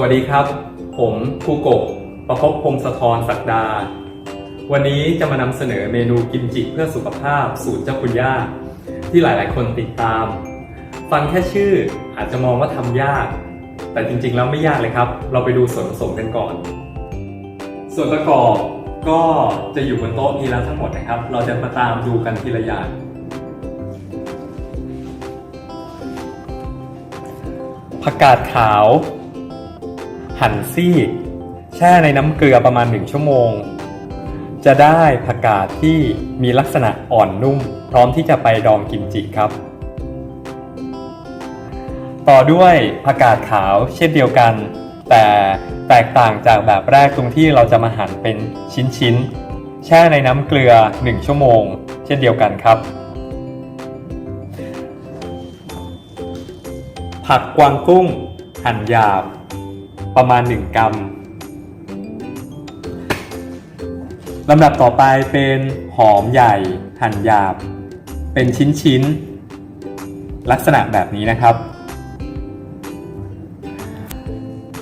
วัสดีครับ ผมครูกบประพบพงศธรศักดา วันนี้จะมานำเสนอเมนูกิมจิเพื่อสุขภาพสูตรเจ้าคุณย่า ที่หลายๆ คนติดตาม ฟังแค่ชื่ออาจจะมองว่าทำยาก แต่จริงๆ แล้วไม่ยากเลยครับ เราไปดูส่วนผสมกันก่อน ส่วนประกอบก็จะอยู่บนโต๊ะนี้แล้วทั้งหมดนะครับ เราจะมาตามดูกันทีละอย่างผักกาดขาว หั่นซีก แช่ในน้ำเกลือประมาณ 1 ชั่วโมง จะได้ผักกาดที่มีลักษณะอ่อนนุ่ม พร้อมที่จะไปดองกิมจิครับ ต่อด้วยผักกาดขาวเช่นเดียวกัน แต่แตกต่างจากแบบแรกตรงที่เราจะมาหั่นเป็นชิ้นๆ แช่ในน้ำเกลือ 1 ชั่วโมง เช่นเดียวกันครับ ผักกวางตุ้งหั่นหยาบ ประมาณ 1 กรัมลำดับต่อไปเป็นหอมใหญ่หั่นหยาบ เป็นชิ้นๆ ลักษณะแบบนี้นะครับ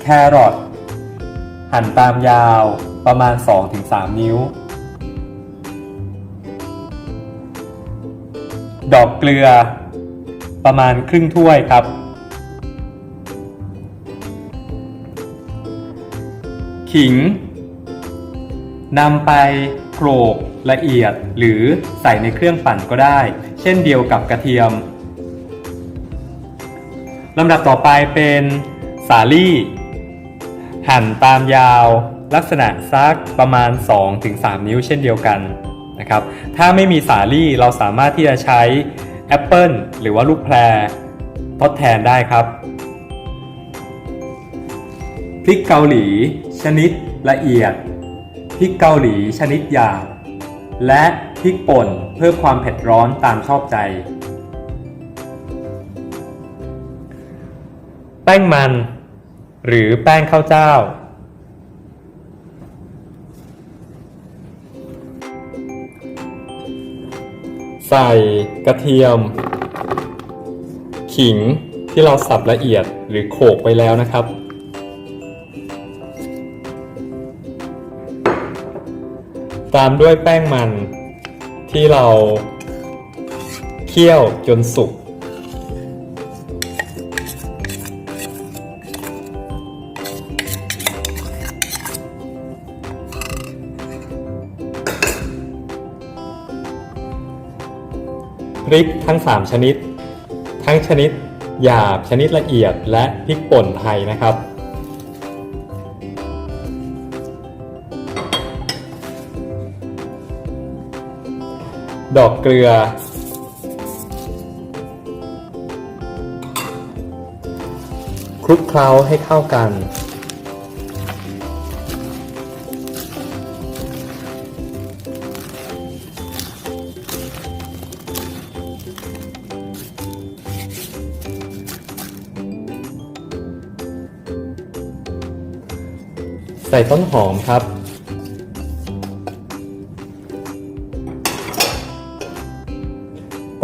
แครอทหั่นตามยาวประมาณ 2-3 นิ้ว ดอกเกลือประมาณครึ่งถ้วยครับ ขิงนำไปโขลกละเอียดหรือใส่ในเครื่องปั่นก็ได้ เช่นเดียวกับกระเทียมลำดับต่อไปเป็นสาลี่ หั่นตามยาวลักษณะซักประมาณ 2-3 นิ้วเช่นเดียวกันนะครับถ้าไม่มีสาลี่เราสามารถที่จะใช้แอปเปิลหรือว่าลูกแพรทดแทนได้ครับ พริกเกาหลี ชนิดละเอียด พริกเกาหลีชนิดหยาบ และพริกป่นเพิ่มความเผ็ดร้อนตามชอบใจ แป้งมัน หรือแป้งข้าวเจ้า ใส่กระเทียม ขิงที่เราสับละเอียดหรือโขลกไปแล้วนะครับ ตามด้วยแป้งมันที่เราเคี่ยวจนสุก พริกทั้ง 3 ชนิด ทั้งชนิดหยาบชนิดละเอียดและพริกป่นไทยนะครับ ดอกเกลือ คลุกเคล้าให้เข้ากัน ใส่ต้นหอมครับ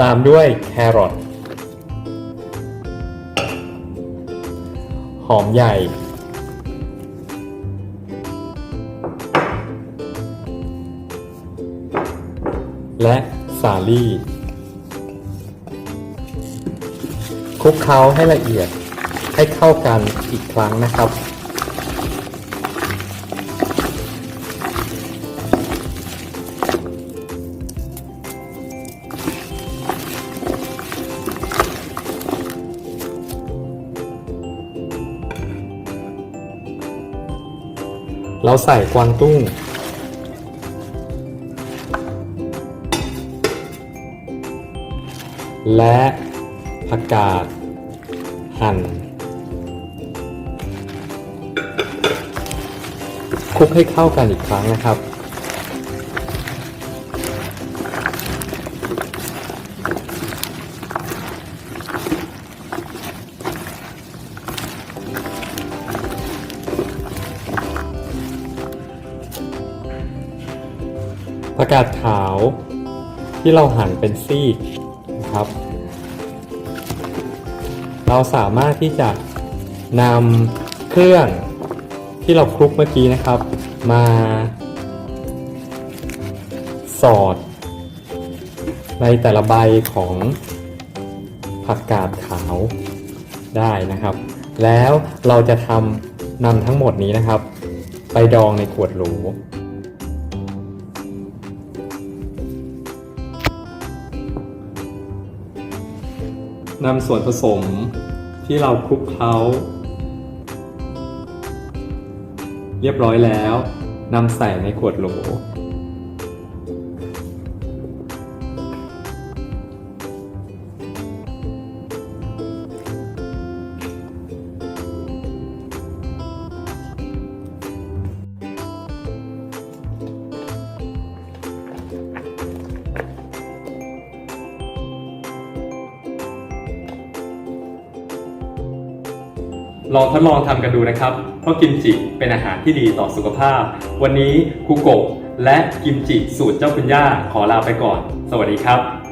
ตามด้วยแครอทหอมใหญ่ และสาลี่คลุกเคล้าให้ละเอียดให้เข้ากันอีกครั้งนะครับ เราใส่กวางตุ้ง และผักกาดหั่นคลุกให้เข้ากันอีกครั้งนะครับ กกาดขาวที่เราหั่นเป็นซีกนะครับ เราสามารถที่จะนำเครื่องที่เราคลุกเมื่อกี้นะครับ มา สอด ในแต่ละใบของผักกาดขาวได้นะครับ แล้วเราจะทำนำทั้งหมดนี้นะครับ ไปดองในขวดโหล นำส่วนผสมที่เราคลุกเคล้า เรียบร้อยแล้วนำใส่ในขวดโหล ลองทดลองทำกันดูนะครับ เพราะกิมจิเป็นอาหารที่ดีต่อสุขภาพ วันนี้ครูโกะและกิมจิสูตรเจ้าคุณย่าขอลาไปก่อน สวัสดีครับ